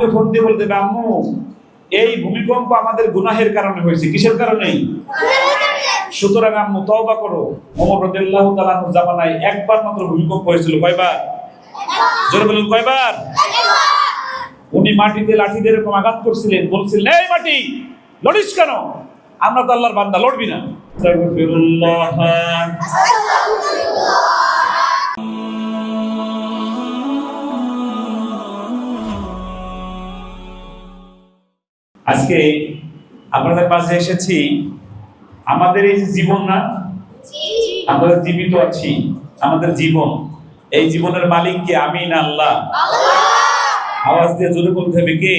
আম্মুকে ফোন দিয়ে বলতে হবে, আম্মু, এই ভূমিকম্প আমাদের গুনাহের কারণে হয়েছে। কিসের কারণে সুতরাং, আম্মু, তওবা করো। ওমর রাদিয়াল্লাহু তাআলা জামানায় একবার মাত্র ভূমিকম্প হয়েছিল। কয়বার? জোরে বলুন, কয়বার? উনি মাটিতে লাঠি দিয়ে এরকম আঘাত করছিলেন, বলছিলেন, এই মাটি, লড়িস কেন? আমরা তো আল্লাহর বান্দা, লড়বি না। আজকে আপনাদের পাশে এসেছি। আমাদের এই জীবন না? আমরা জীবিত আছি। আমাদের জীবন। এই জীবনের মালিক কে? আমি না আল্লাহ। আওয়াজ দিয়ে জোরে বলতে হবে কে?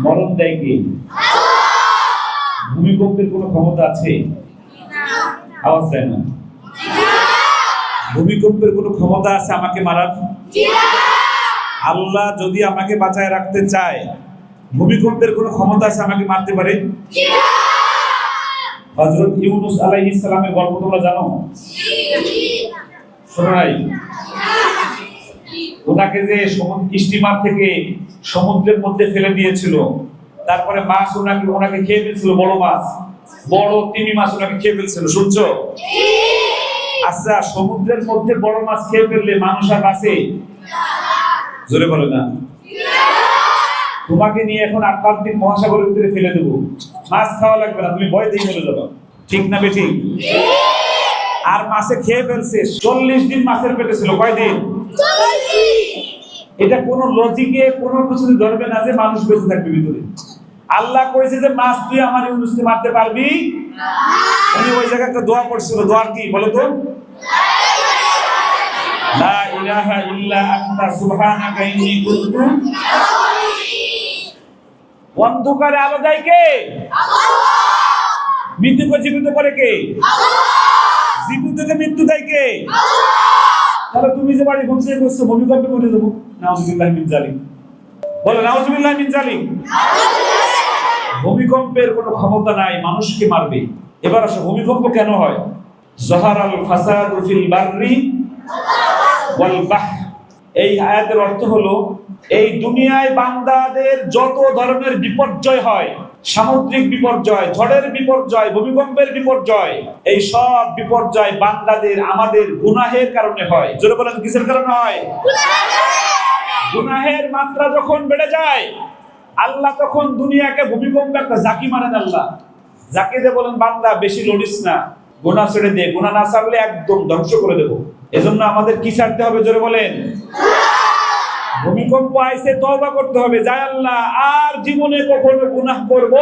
মরণ দেয় কে? ভূমিকম্পের কোনো ক্ষমতা আছে? আওয়াজ দেয় না। ভূমিকম্পের কোনো ক্ষমতা আছে আমাকে মারার? আল্লাহ যদি আমাকে বাঁচায় রাখতে চায় ভূমিকম্পের কোনো ক্ষমতা আছে আমাকে মারতে পারে? হযরত ইউনুস আলাইহিস সালামের গল্প তোমরা জানো? শোনো নাই? ওনাকে যে স্টিমার থেকে সমুদ্রের মধ্যে ফেলে দিয়েছিল তারপরে মাছ ওনাকে ওনাকে খেয়ে ফেলছিল বড় মাছ। বড় তিমি মাছ ওনাকে খেয়ে ফেলছিল শুনছো? আচ্ছা সমুদ্রের মধ্যে বড় মাছ খেয়ে ফেললে মানুষ আর বাঁচে? জোরে বলে না। তোমাকে নিয়ে এখন আটলান্টিক মহাসাগরের ভিতরে ফেলে দেবো। মাছ খাওয়া লাগবে না, তুমি ভয় দিয়ে মরে যাবে। ঠিক না বেঠিক আর মাছে খেয়ে ফেলছে, চল্লিশ দিন মাছের পেটে ছিল কয়দিন এটা কোন লজিকে কোনো কিছু ধরবে না যে মানুষ বেঁচে থাকবে ভিতরে। আল্লাহ কইছে যে, মাছ তুই আমার ইউনুসকে মারতে পারবি? উনি ওই জায়গায় একটা দোয়া পড়ছিল দোয়ার কি, বলো তো? লা ইলাহা ইল্লা আনতা, সুবহানাকা ইন্নী কুনতু অন্ধকারে আলো দেয় কে? মৃত্যুকে জীবিত করে কে? জীবিতকে মৃত্যু দেয় কে? তাহলে তুমি যে বাড়ি ঘুমছে করছ ভূমিকম্পে মরে যাব। নাউজুবিল্লাহ মিন জালিম বলো নাউজুবিল্লাহ মিন জালিম ভূমিকম্পের কোনো ক্ষমতা নাই মানুষকে মারবে। এবার আসো ভূমিকম্প কেন হয়? জহারাল ফাসাদু ফিল বাররি ওয়াল বাহর। এই আয়াতের অর্থ হলো এই দুনিয়ায় বান্দাদের যত ধরনের বিপর্যয় হয় সামুদ্রিক বিপর্যয় ঝড়ের বিপর্যয় ভূমিকম্পের বিপর্যয় এই সব বিপর্যয় বান্দাদের আমাদের গুনাহের কারণে হয়। জোরে বলেন কিসের কারণে হয়? গুনাহের মাত্রা যখন বেড়ে যায় আল্লাহ তখন দুনিয়াকে ভূমিকম্প একটা জাকি মারেন আল্লাহ। জাকি দিয়ে বলেন বান্দা বেশি লড়িস না। গুনাহ ছেড়ে দে। গুনাহ না ছাড়লে একদম ধ্বংস করে দেবো। এজন্য আমাদের কি ছাড়তে হবে? জোরে বলেন। ভূমিকম্প আইসে তওবা করতে হবে। যায় আল্লাহ আর জীবনে কখনো গুনাহ করব?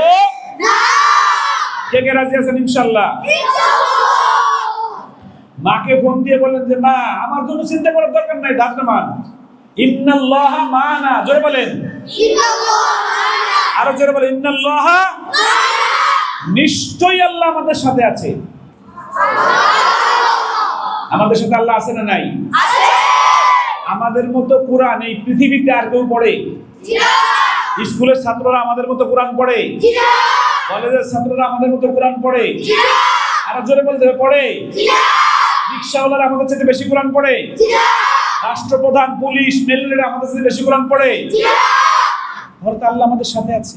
কে কে রাজি আছেন ইনশাআল্লাহ? মাকে ফোন দিয়ে বলেন যে মা আমার জন্য চিন্তা করার দরকার নাই ধার মান ইন্নাল্লাহ মানা। জোরে বলেন। আরও জোরে বলেন ইন্নাল্লাহ নিশ্চয়ই আল্লাহ আমাদের সাথে আছে। আমাদের সাথে আল্লাহ আছে না নাই? আমাদের মতো কোরআন এই পৃথিবীতে আর কেউ পড়ে? স্কুলের ছাত্ররা আমাদের মতো কোরআন পড়ে? কলেজের ছাত্ররা আমাদের মতো কোরআন পড়ে? আরও জোরে বলতে পড়ে? রিক্সাওয়ালারা আমাদের থেকে বেশি কোরআন পড়ে? রাষ্ট্রপ্রধান পুলিশ মিলিটারি আমাদের থেকে বেশি কোরআন পড়ে? হয়তো আল্লাহ আমাদের সাথে আছে।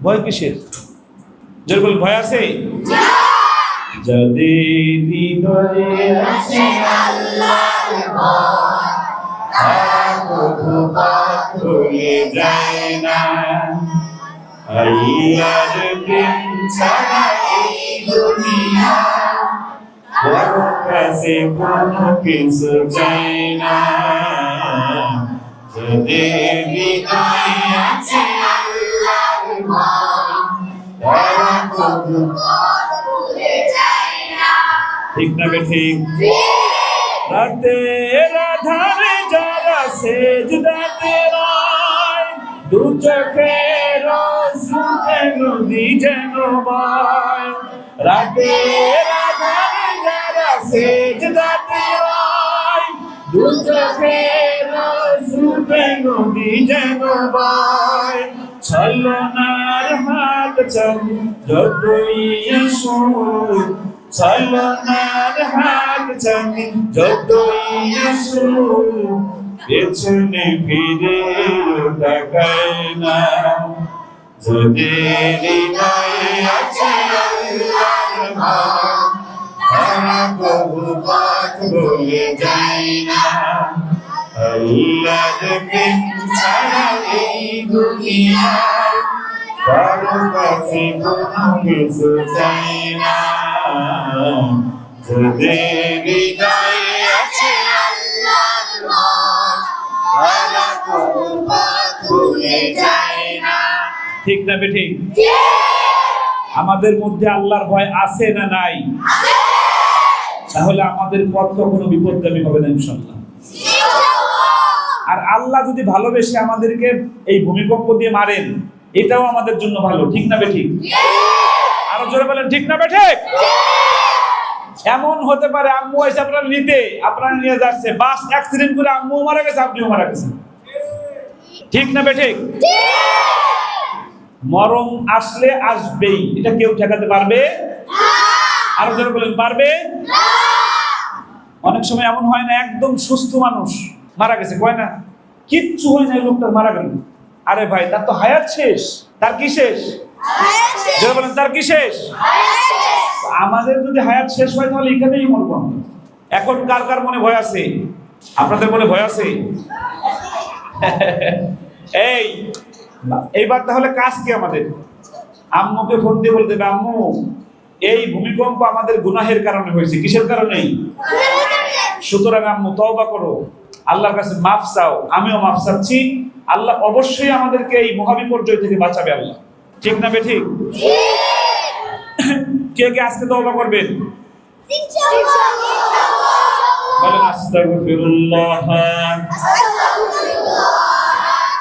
ভয় কিসের? জোরে বল ভয় আছে? যাদের হৃদয়ে আছে হয়ে যায় না আল্লাহর প্রেম ছাড়া এই দুনিয়া কাছে কোনো কিছু চাই না যদি হৃদয়ে আছে আল্লাহর ভয় তারা কবু ঠিক না বে ঠিক রাতের আধারে যারা সেজদাতে রয় দু চোখের সুখে নদী যেন বয় রাতের আধারে যারা সেজদাতে রয় দু চোখের সুখে নদী যেন বয় ছলনার হাত চল যতই আসুক ছলনার হাত জানি যতই আসু পেছনে ফিরে তাকাই না। যদি হৃদয়ে আছে আল্লাহর ভয় তারা পথ ভুলে না। আল্লাহর প্রেম ছাড়া এই কারও কাছে কোনো কিছু চাই না। যদি হৃদয়ে ঠিক না বেঠিক আমাদের মধ্যে আল্লাহর ভয় আছে না নাই? তাহলে আমাদের পথ কখনো বিপদগামী হবে না ইনশাল্লাহ আর আল্লাহ যদি ভালোবেসে আমাদেরকে এই ভূমিকম্প দিয়ে মারেন, এটাও আমাদের জন্য ভালো, ঠিক না বেঠিক আরও জোরে বলেন, ঠিক না বেঠিক এমন হতে পারে আম্মু এসে আপনার নিতে, আপনার নিয়ে যাচ্ছে, বাস অ্যাক্সিডেন্ট করে আম্মু মারা গেছে, আপনিও মারা গেছেন। ঠিক না বেঠিক মরণ আসলে আসবেই। এটা কেউ ঠেকাতে পারবে? আরও জোরে বলেন পারবে? অনেক সময় এমন হয় না একদম সুস্থ মানুষ মারা গেছে কয় না? কিচ্ছু হয় না এই লোকটার মারা গেল। আরে ভাই তার তো হায়াত শেষ। তার কি শেষ? জোরে বলেন তার কি শেষ? আমাদের যদি হায়াত শেষ হয় তাহলে এখানেই মরবো এখন কার কার মনে ভয় আছে? আপনাদের মনে ভয় আছে? এই এইবার তাহলে কাজ কি আমাদের? আম্মুকে ফোন দিয়ে বলতে হবে আম্মু এই ভূমিকম্প আমাদের গুনাহের কারণে হয়েছে। কিসের কারণে সুতরাং আম্মু তওবা করো। আল্লাহর কাছে মাফ চাও। আমিও মাফ চাচ্ছি। আল্লাহ অবশ্যই আমাদেরকে এই মহাবিপর্যয় থেকে বাঁচাবে আল্লাহ। ঠিক না বেঠিক? কে কে আজকে তওবা করবেন? বলেন আস্তাগফিরুল্লাহ।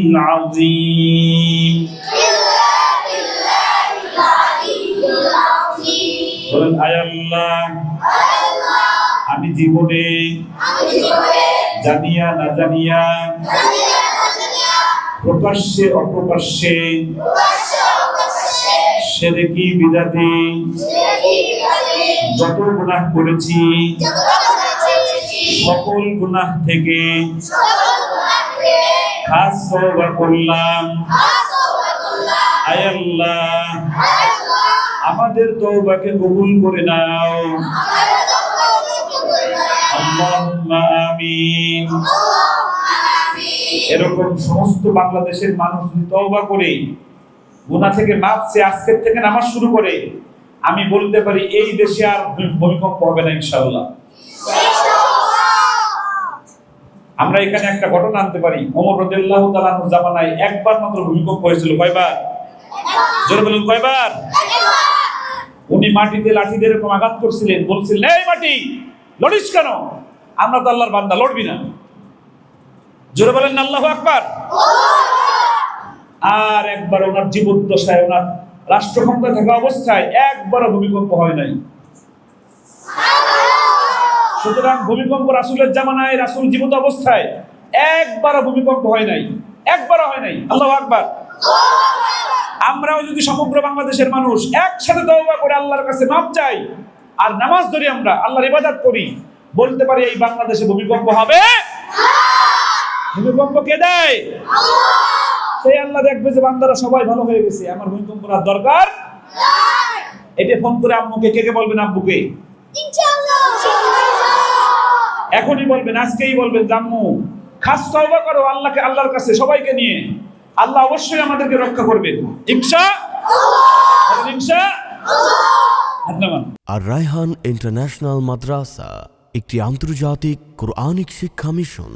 العظيم বলেন আয় আল্লাহ আমি জীবনে জানিয়া না জানিয়া প্রকাশ্যে অপ্রকাশ্যে সেরেকি বিদাতি যত গুনাহ করেছি সকল গুনাহ থেকে খাস তওবা করলাম আল্লাহ। আমাদের তওবাকে কবুল করে নাও। এরকম সমস্ত বাংলাদেশের মানুষ তওবা করে, গুনাহ থেকে মাপ চেয়ে আজকের থেকে নামাজ শুরু করে, আমি বলতে পারি এই দেশে আর ভূমিকম্প হবে না ইনশাআল্লাহ। আমরা এখানে একটা ঘটনা আনতে পারি। ওমর রাদিয়াল্লাহু তাআলার জামানায় একবার মাত্র ভূমিকম্প হয়েছিল। কয়বার? জোরে বলুন, কয়বার? উনি মাটিতে লাঠি দিয়ে এরকম আঘাত করছিলেন, বলছিলেন, এই মাটি, লড়িস কেন? আমরা তো আল্লাহর বান্দা, লড়বি না। জোরে বলেন, আল্লাহু আকবার। আর একবার ওনার জীবদ্দশায়, ওনার রাষ্ট্র থাকা অবস্থায় একবারও ভূমিকম্প হয় নাই। সুতরাং ভূমিকম্প রাসুলের জামানায় রাসুল জীবিত অবস্থায় একবারও ভূমিকম্প হয় নাই, একবারও হয় নাই। আল্লাহ আকবার। আমরাও যদি সমগ্র বাংলাদেশের মানুষ একসাথে তওবা করে আল্লাহর কাছে মাপ চাই আর নামাজ ধরি আমরা, আল্লাহর ইবাদত করি, বলতে পারি এই বাংলাদেশে ভূমিকম্প হবে। ভূমিকম্প কে দেয়? সেই আল্লাহ দেখবে যে বান্দারা সবাই ভালো হয়ে গেছে, আমার ভূমিকম্প দরকার এটা ফোন করে আম্মুকে, কে কে বলবেন আব্বুকে এখনই বলবেন, আজকেই বলবেন, জাম্মু, খাস তওবা করো, আল্লাহকে, আল্লাহর কাছে, সবাইকে নিয়ে। আল্লাহ অবশ্যই আমাদেরকে রক্ষা করবেন। ইনশা ইনশা আর রায়হান ইন্টারন্যাশনাল মাদ্রাসা, একটি আন্তর্জাতিক কোরআনিক শিক্ষা মিশন।